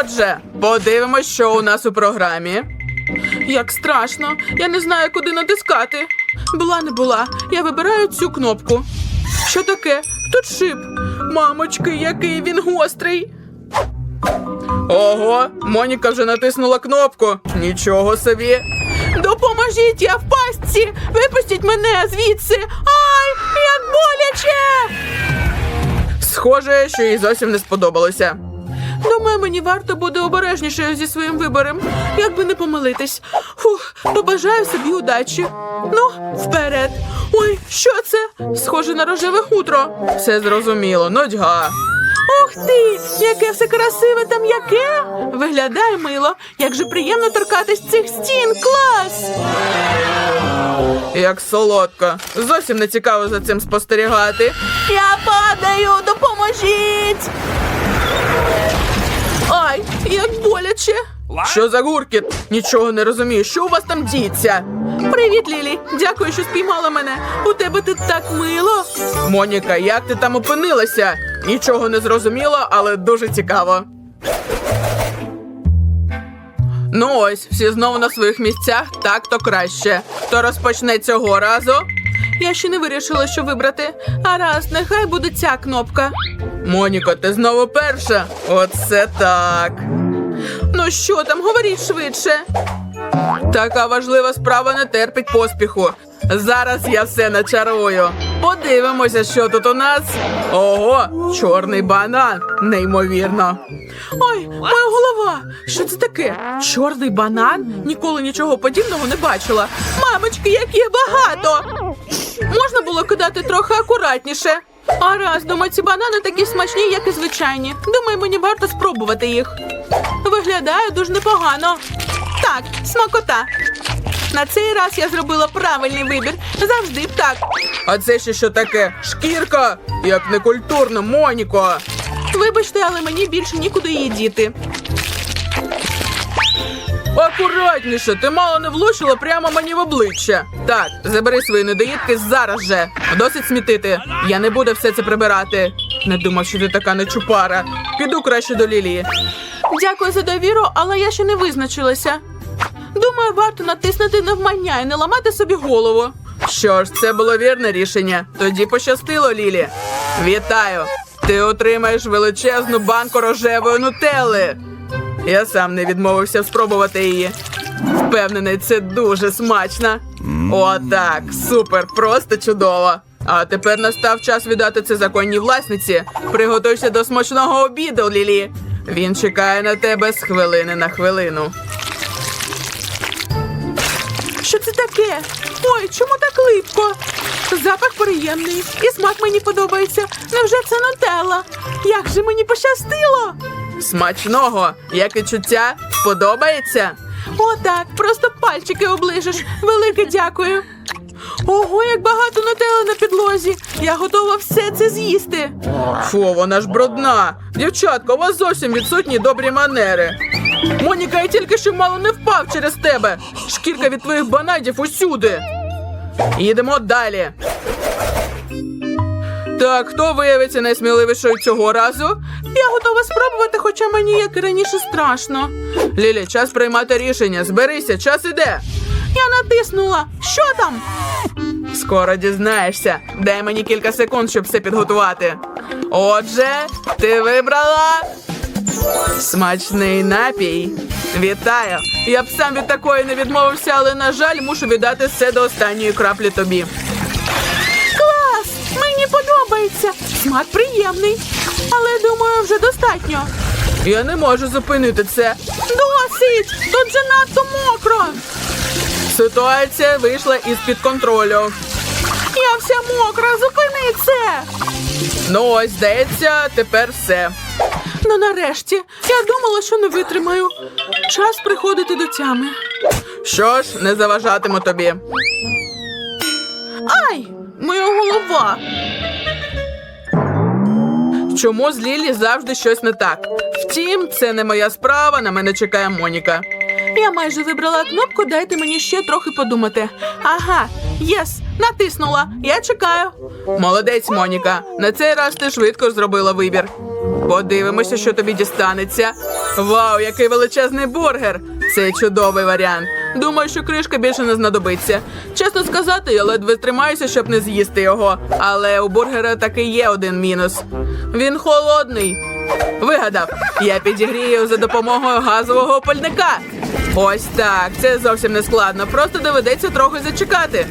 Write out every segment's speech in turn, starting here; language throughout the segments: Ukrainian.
Отже, подивимось, що у нас у програмі. Як страшно, я не знаю, куди натискати. Була не була. Я вибираю цю кнопку. Що таке? Тут шип. Мамочки, який він гострий. Ого, Моніка вже натиснула кнопку. Нічого собі. Допоможіть, я в пастці! Випустіть мене звідси! Ай, як боляче! Схоже, що їй зовсім не сподобалося. Думаю, мені варто буде обережнішою зі своїм вибором, як би не помилитись. Фух, побажаю собі удачі. Ну, вперед. Ой, що це? Схоже на рожеве хутро. Все зрозуміло, нудьга. Ух ти, яке все красиве та м'яке. Виглядає мило. Як же приємно торкатись цих стін. Клас! Як солодко. Зовсім не цікаво за цим спостерігати. Я падаю, допоможіть! Ай, як боляче. Що за гуркіт? Нічого не розумію. Що у вас там діється? Привіт, Лілі. Дякую, що спіймала мене. У тебе тут так мило. Моніка, як ти там опинилася? Нічого не зрозуміло, але дуже цікаво. Ну ось, всі знову на своїх місцях, так то краще. Хто розпочне цього разу? Я ще не вирішила, що вибрати. А раз, нехай буде ця кнопка. Моніка, ти знову перша. Оце так. Ну що там, говоріть швидше. Така важлива справа не терпить поспіху. Зараз я все начарую. Подивимося, що тут у нас. Ого, чорний банан. Неймовірно. Ой, моя голова. Що це таке? Чорний банан? Ніколи нічого подібного не бачила. Мамочки, як їх багато. Можна було кидати трохи акуратніше. А раз, думаю, ці банани такі смачні, як і звичайні. Думаю, мені варто спробувати їх. Виглядає дуже непогано. Так, смакота. На цей раз я зробила правильний вибір. Завжди так. А це ще що таке? Шкірка? Як некультурно, Моніко. Вибачте, але мені більше нікуди її діти. Акуратніше, ти мало не влучила прямо мені в обличчя. Так, забери свої недоїдки зараз же. Досить смітити. Я не буду все це прибирати. Не думав, що ти така нечупара. Піду краще до Лілії. Дякую за довіру, але я ще не визначилася. Думаю, варто натиснути навмання і не ламати собі голову. Що ж, це було вірне рішення. Тоді пощастило, Лілі. Вітаю! Ти отримаєш величезну банку рожевої нутелли. Я сам не відмовився спробувати її. Впевнений, це дуже смачно. О, так, супер, просто чудово. А тепер настав час віддати це законній власниці. Приготуйся до смачного обіду, Лілі. Він чекає на тебе з хвилини на хвилину. Що це таке? Ой, чому так липко? Запах приємний і смак мені подобається. Невже це нутелла? Як же мені пощастило? Смачного, як відчуття, подобається? О, так, просто пальчики оближеш. Велике дякую. Ого, як багато нутелли на підлозі. Я готова все це з'їсти. Фу, вона ж брудна. Дівчатка, у вас зовсім відсутні добрі манери. Моніка, я тільки що мало не впав через тебе. Шкірка від твоїх бананів усюди. Їдемо далі. Так, хто виявиться найсміливішою цього разу? Я готова спробувати, хоча мені, як і раніше, страшно. Лілі, час приймати рішення. Зберися, час іде. Я натиснула. Що там? Скоро дізнаєшся. Дай мені кілька секунд, щоб все підготувати. Отже, ти вибрала смачний напій. Вітаю! Я б сам від такої не відмовився, але, на жаль, мушу віддати все до останньої краплі тобі. Клас! Мені подобається. Смак приємний. Але думаю, вже достатньо. Я не можу зупинити це. Досить! Тут же надто мокро. Ситуація вийшла із-під контролю. Я вся мокра, зупини це. Ну ось, здається, тепер все. Ну нарешті, я думала, що не витримаю. Час приходити до тями. Що ж, не заважатиму тобі. Ай! Моя голова. Чому з Лілі завжди щось не так? Втім, це не моя справа, на мене чекає Моніка. Я майже вибрала кнопку, дайте мені ще трохи подумати. Ага, єс, натиснула. Я чекаю. Молодець, Моніка. На цей раз ти швидко зробила вибір. Подивимося, що тобі дістанеться. Вау, який величезний бургер! Це чудовий варіант. Думаю, що кришка більше не знадобиться. Чесно сказати, я ледве тримаюся, щоб не з'їсти його. Але у бургера таки є один мінус. Він холодний. Вигадав, я підігрію за допомогою газового опальника. Ось так. Це зовсім не складно. Просто доведеться трохи зачекати.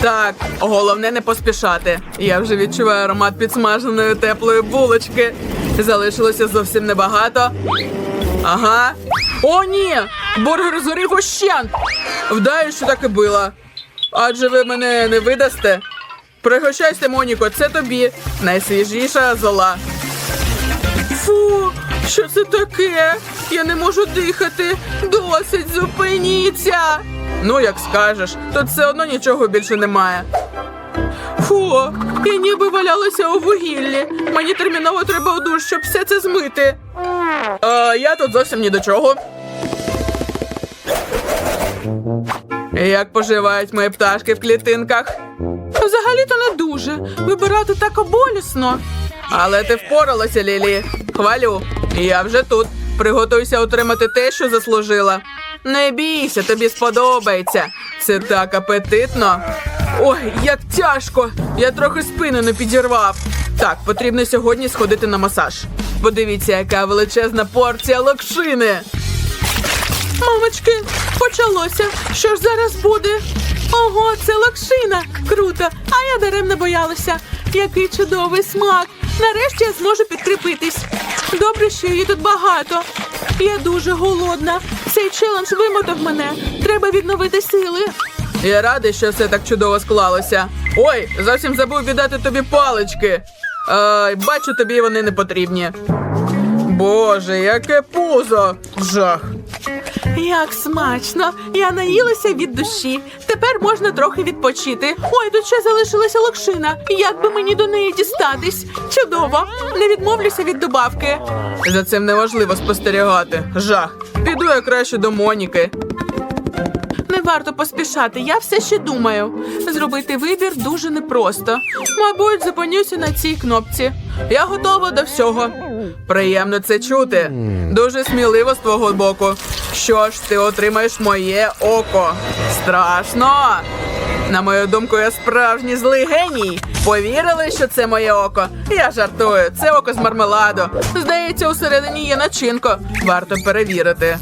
Так, головне не поспішати. Я вже відчуваю аромат підсмаженої теплої булочки. Залишилося зовсім небагато. Ага. О, ні! Бургер згорів ощент! Вдаю, що так і було. Адже ви мене не видасте. Пригощайся, Моніко, це тобі. Найсвіжіша зола. Фу, що це таке? Я не можу дихати. Досить зупиніться. Ну, як скажеш, тут все одно нічого більше немає. Фу, я ніби валялася у вугіллі. Мені терміново треба у душ, щоб все це змити. А, я тут зовсім ні до чого. Як поживають мої пташки в клітинках? Взагалі-то не дуже. Вибирати так оболісно. Але ти впоралася, Лілі. Хвалю. Я вже тут. Приготуйся отримати те, що заслужила. Не бійся, тобі сподобається. Це так апетитно. Ой, як тяжко. Я трохи спину не підірвав. Так, потрібно сьогодні сходити на масаж. Подивіться, яка величезна порція локшини. Мамочки, почалося. Що ж зараз буде? Ого, це локшина. Круто. А я даремно боялася. Який чудовий смак. Нарешті я зможу підкріпитись. Добре, що її тут багато. Я дуже голодна. Цей челендж вимотав мене. Треба відновити сили. Я радий, що все так чудово склалося. Ой, зовсім забув віддати тобі палички. Е, бачу, тобі вони не потрібні. Боже, яке пузо! Жах. Як смачно! Я наїлася від душі. Тепер можна трохи відпочити. Ой, тут ще залишилася локшина. Як би мені до неї дістатись? Чудово! Не відмовлюся від добавки. За цим неважливо спостерігати. Жах. Піду я краще до Моніки. Варто поспішати, я все ще думаю. Зробити вибір дуже непросто. Мабуть, зупинюся на цій кнопці. Я готова до всього. Приємно це чути. Дуже сміливо з твого боку. Що ж, ти отримаєш моє око. Страшно. На мою думку, я справжній злий геній. Повірили, що це моє око? Я жартую. Це око з мармеладу. Здається, усередині є начинка. Варто перевірити.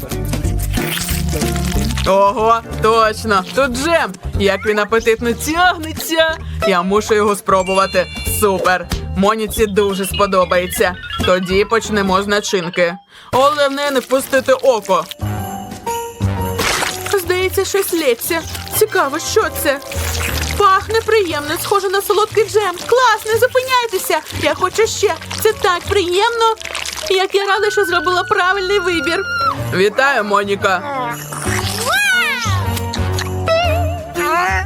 Ого, точно, тут джем. Як він апетитно тягнеться. Я мушу його спробувати. Супер. Моніці дуже сподобається. Тоді почнемо з начинки. Головне не впустити око. Здається, щось лється. Цікаво, що це? Пахне приємно, схоже на солодкий джем. Клас, не зупиняйтеся. Я хочу ще. Це так приємно. Як я рада, що зробила правильний вибір. Вітаю, Моніка.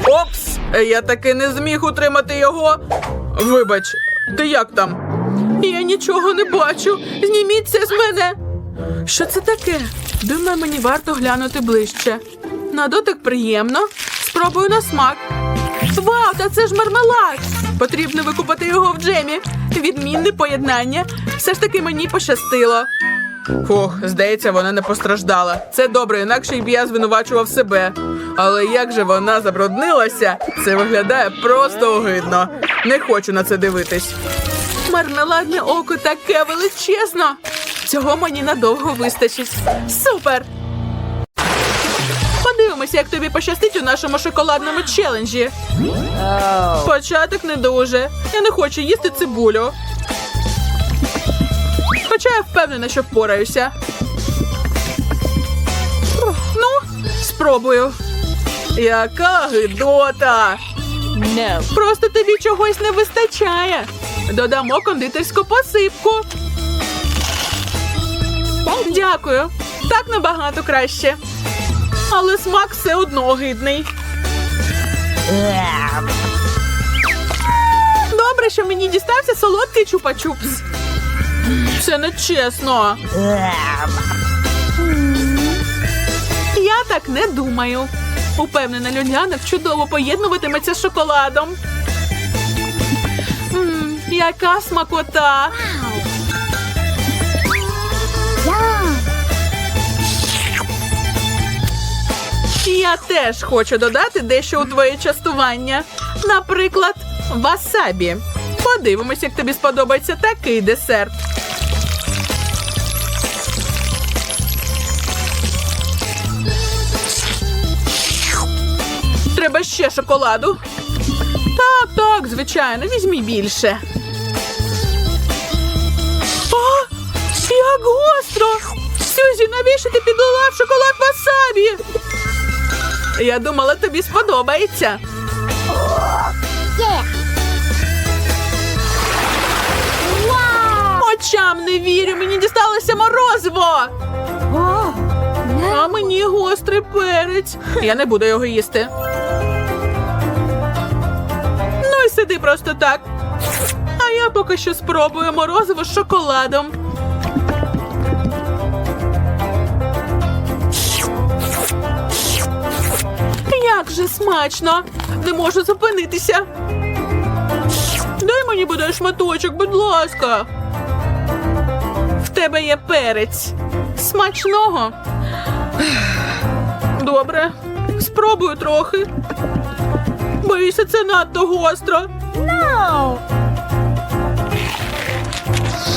Опс! Я таки не зміг утримати його. Вибач, ти як там? Я нічого не бачу. Зніміть це з мене. Що це таке? Думаю, мені варто глянути ближче. На дотик приємно. Спробую на смак. Вау, та це ж мармелад! Потрібно викупати його в джемі. Відмінне поєднання. Все ж таки мені пощастило. Фух, здається, вона не постраждала. Це добре, інакше б я звинувачував себе. Але як же вона забруднилася, це виглядає просто огидно. Не хочу на це дивитись. Мармеладне око таке величезно. Цього мені надовго вистачить. Супер! Подивимося, як тобі пощастить у нашому шоколадному челенджі. Початок не дуже. Я не хочу їсти цибулю. Хоча я впевнена, що впораюся. Ну, спробую. Яка гидота! No. Просто тобі чогось не вистачає. Додамо кондитерську посипку. Дякую. Так набагато краще. Але смак все одно огидний. Добре, що мені дістався солодкий чупа-чупс. Це не чесно. Я так не думаю. Упевнена, люняник чудово поєднуватиметься з шоколадом. Ммм, Яка смакота! Я теж хочу додати дещо у твоє частування. Наприклад, васабі. Подивимось, як тобі сподобається такий десерт. Ще шоколаду. Так, так, звичайно, візьмі більше. О, як гостро! Сюзі, навіщо ти підлила в шоколад васабі? Я думала, тобі сподобається. Очам не вірю, мені дісталося морозиво. А мені гострий перець. Я не буду його їсти. Просто так. А я поки що спробую морозиво з шоколадом. Як же смачно! Не можу зупинитися. Дай мені буде шматочок, будь ласка. В тебе є перець. Смачного. Добре, спробую трохи. Боюся, це надто гостро.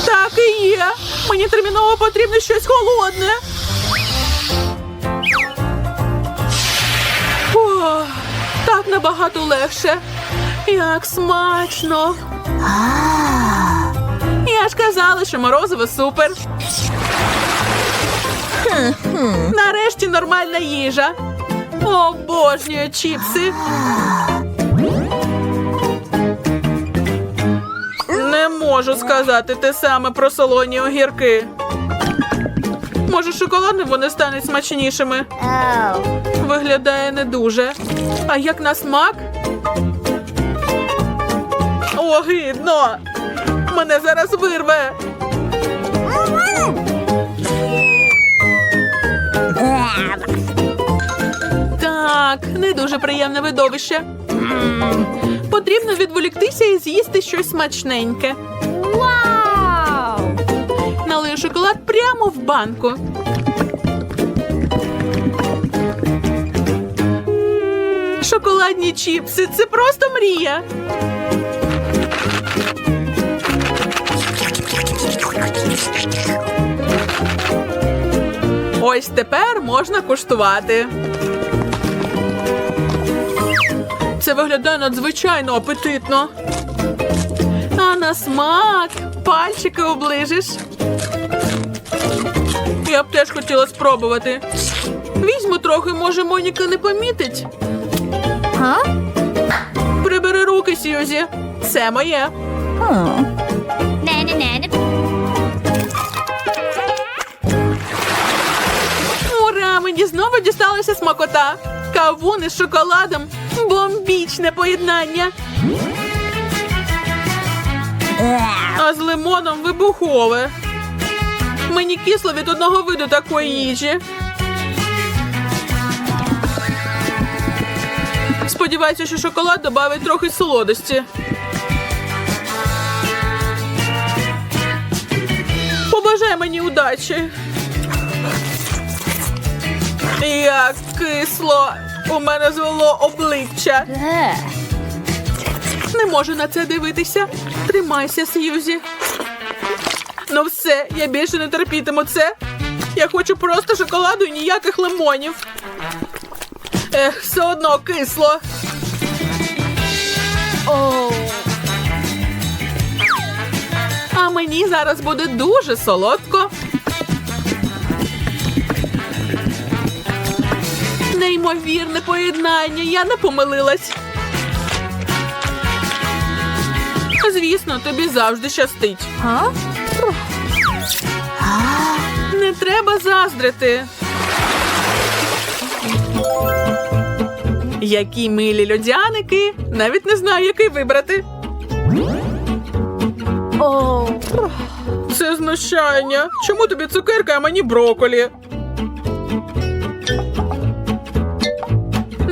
Так і є. Мені терміново потрібно щось холодне. О, так набагато легше. Як смачно. Я ж казала, що морозиво супер. Нарешті нормальна їжа. Обожнюю чіпси. Не можу сказати те саме про солоні огірки. Може, шоколадним вони стануть смачнішими. Виглядає не дуже. А як на смак? Огидно! Мене зараз вирве. Так, не дуже приємне видовище. Потрібно відволіктися і з'їсти щось смачненьке. Налию шоколад прямо в банку. Шоколадні чіпси це просто мрія. Ось тепер можна куштувати. Це виглядає надзвичайно апетитно. А на смак пальчики оближиш. Я б теж хотіла спробувати. Візьму трохи, може, Моніка не помітить. Прибери руки, Сьюзі. Це моє. Ура! Мені знову дісталася смакота. Кавун із шоколадом. Бомбічне поєднання. А з лимоном вибухове. Мені кисло від одного виду такої їжі. Сподіваюся, що шоколад додавить трохи солодості. Побажай мені удачі. Як кисло. У мене звело обличчя. Не можу на це дивитися. Тримайся, Сьюзі. Ну все, я більше не терпітиму це. Я хочу просто шоколаду і ніяких лимонів. Ех, все одно кисло. А мені зараз буде дуже солодко. Неймовірне поєднання, я не помилилась. Звісно, тобі завжди щастить. Не треба заздрити. Які милі льодяники. Навіть не знаю, який вибрати. Це знущання. Чому тобі цукерка, а мені броколі?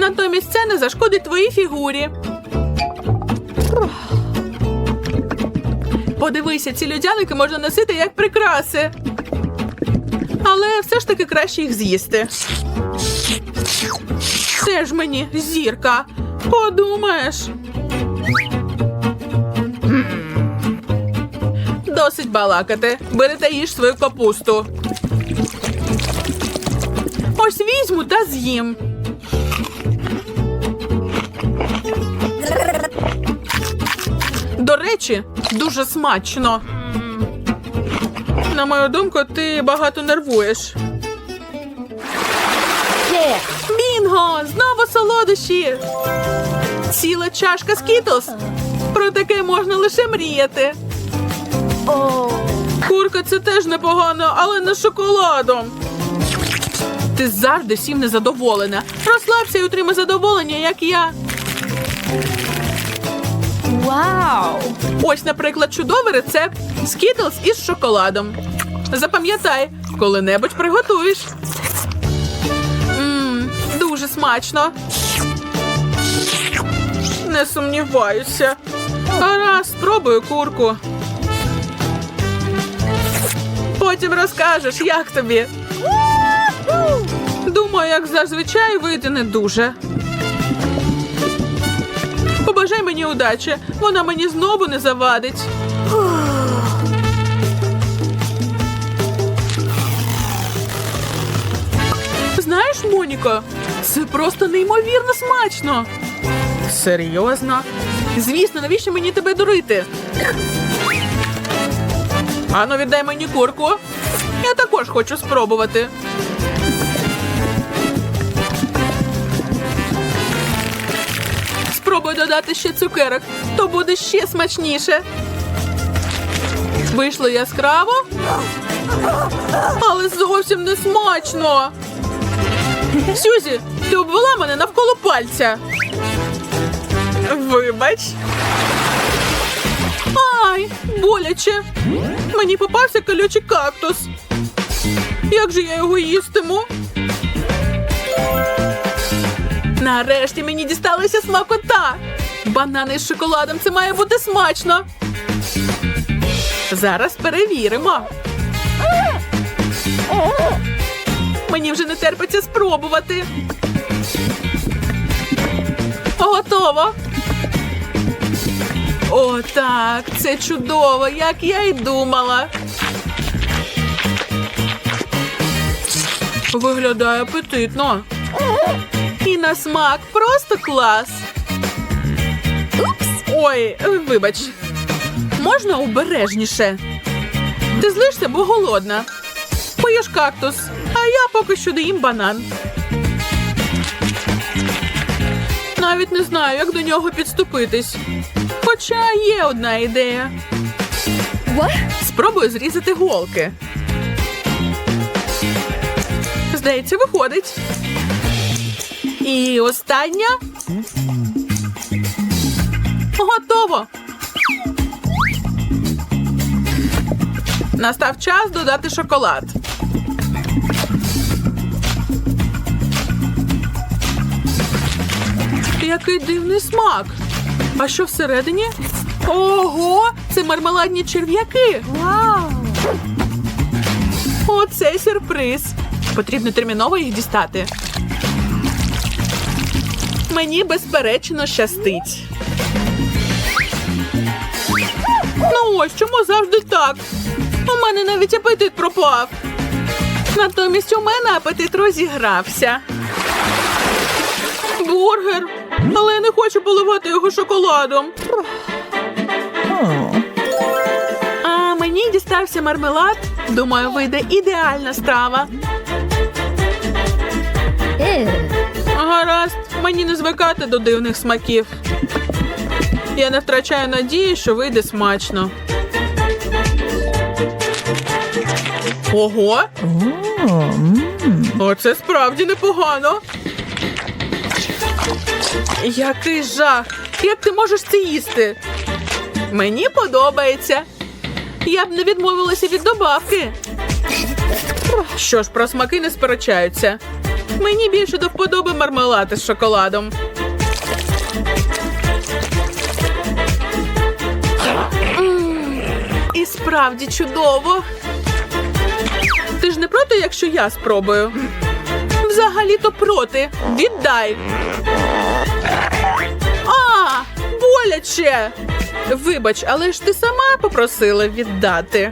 Натомість це не зашкодить твоїй фігурі. Подивися, ці льодяники можна носити як прикраси. Але все ж таки краще їх з'їсти. Це ж мені зірка. Подумаєш. Досить балакати. Бери та їж свою капусту. Ось візьму та з'їм. Речі, дуже смачно. На мою думку, ти багато нервуєш. Бінго! Знову солодощі! Ціла чашка скітлс. Про таке можна лише мріяти. Курка це теж непогано, але не шоколадом. Ти завжди всім незадоволена. Розслабся і отримай задоволення, як я. Вау! Ось, наприклад, чудовий рецепт скітлс із шоколадом. Запам'ятай, коли-небудь приготуєш. Мм, дуже смачно. Не сумніваюся. Гаразд, спробую курку. Потім розкажеш, як тобі. Думаю, як зазвичай вийти не дуже. Мені удачі, вона мені знову не завадить. Знаєш, Моніко, це просто неймовірно смачно. Серйозно? Звісно, навіщо мені тебе дурити? Ану, віддай мені курку. Я також хочу спробувати. Додати ще цукерок, то буде ще смачніше. Вийшло яскраво, але зовсім не смачно. Сюзі, ти обвела мене навколо пальця. Вибач. Ай, боляче. Мені попався колючий кактус. Як же я його їстиму? Нарешті мені дісталася смакота. Банани з шоколадом це має бути смачно. Зараз перевіримо. Мені вже не терпиться спробувати. Готово. О, так, це чудово, як я й думала. Виглядає апетитно. На смак просто клас. Ой, вибач. Можна обережніше. Ти злишся, бо голодна. Поїж кактус, а я поки що доїм банан. Навіть не знаю, як до нього підступитись. Хоча є одна ідея. What? Спробую зрізати голки. Здається, виходить. І остання. Готово. Настав час додати шоколад. Який дивний смак. А що всередині? Ого, це мармеладні черв'яки. Вау! Оце сюрприз. Потрібно терміново їх дістати. Мені безперечно щастить. Ну ось чому завжди так? У мене навіть апетит пропав. Натомість у мене апетит розігрався. Бургер. Але я не хочу поливати його шоколадом. А мені дістався мармелад. Думаю, вийде ідеальна страва. Гаразд, мені не звикати до дивних смаків. Я не втрачаю надії, що вийде смачно. Ого! Оце справді непогано. Який жах! Як ти можеш це їсти? Мені подобається. Я б не відмовилася від добавки. Що ж, про смаки не сперечаються. Мені більше до вподоби мармелад із шоколадом. І справді чудово. Ти ж не проти, якщо я спробую? взагалі-то проти. Віддай. А, боляче. Вибач, але ж ти сама попросила віддати.